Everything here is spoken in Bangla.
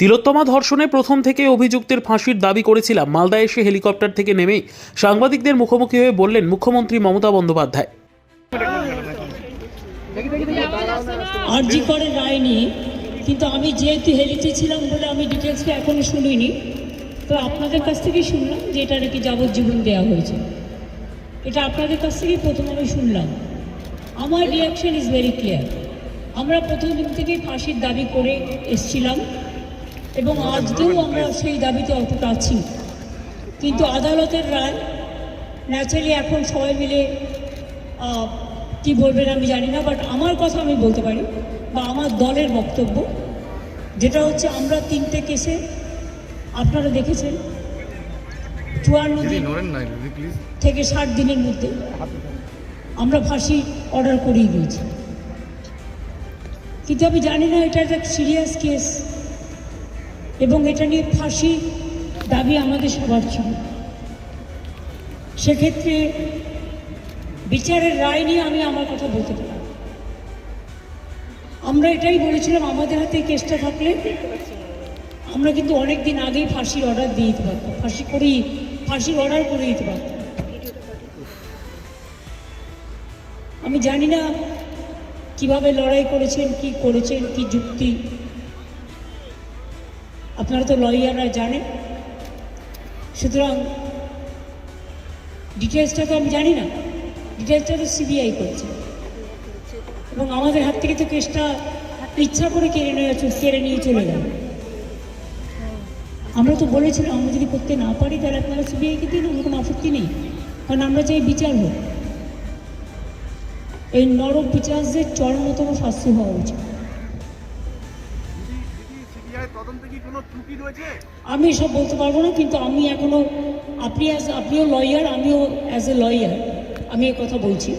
তিলোত্তমা ধর্ষণে প্রথম থেকে অভিযুক্তের ফাঁসির দাবি করেছিলাম। মালদা এসে হেলিকপ্টার থেকে নেমেই সাংবাদিকদের মুখোমুখি হয়ে বললেন মুখ্যমন্ত্রী মমতা বন্দ্যোপাধ্যায়। আরজি করে রায় নিয়ে কিন্তু আমি যেহেতু হেলিতে ছিলাম বলে আমি ডিটেলসটা এখনও শুনিনি, তো আপনাদের কাছ থেকেই শুনলাম যে এটা নাকি যাবজ্জীবন দেওয়া হয়েছে। এটা আপনাদের কাছ থেকেই প্রথম আমি শুনলাম। আমার রিয়াকশন ইজ ভেরি ক্লিয়ার আমরা প্রথম দিন থেকেই ফাঁসির দাবি করে এসছিলাম। এবং আজকেও আমরা সেই দাবিতে অটুট আছি। কিন্তু আদালতের রায় ন্যাচারালি এখন সবাই মিলে কি বলবেন আমি জানি না বাট আমার কথা আমি বলতে পারি বা আমার দলের বক্তব্য যেটা হচ্ছে আমরা তিনটে কেসে আপনারা দেখেছেন চুয়ান্ন দিন থেকে ষাট দিনের মধ্যে আমরা ফাঁসি অর্ডার করিয়ে দিয়েছি। কিন্তু আমি জানি না এটা একটা সিরিয়াস কেস এবং এটা নিয়ে ফাঁসি দাবি আমাদের সবার ছিল। সেক্ষেত্রে বিচারের রায় নিয়ে আমি আমার কথা বলতে পারি আমরা এটাই বলেছিলাম, আমাদের হাতে কেসটা থাকলে আমরা কিন্তু অনেক দিন আগেই ফাঁসির অর্ডার দিয়ে দিতে পারতাম। ফাঁসি করেই, ফাঁসির অর্ডার করে দিতে পারতাম। আমি জানি না কীভাবে লড়াই করেছেন, কি করেছেন, কি যুক্তি আপনারা তো লয়াররা জানেন। সুতরাং ডিটেলসটা তো আমি জানি না। ডিটেলসটা তো সিবিআই করছে। এবং আমাদের হাত থেকে তো কেসটা ইচ্ছা করে কেড়ে নিয়ে কেড়ে নিয়ে চলে গেল। আমরা তো বলেছিলাম, আমরা যদি করতে না পারি তাহলে আপনারা সিবিআইকে দিন আমার কোনো আপত্তি নেই। কারণ আমরা চাই বিচার হোক। এই নরক বিচারদের চরমতম শাস্তি হওয়া উচিত। আমি সব বলতে পারব না, কিন্তু আমি এখনও, আপনি আপনিও লয়ার আমিও অ্যাজ এ লয়ার আমি এ কথা বলছি।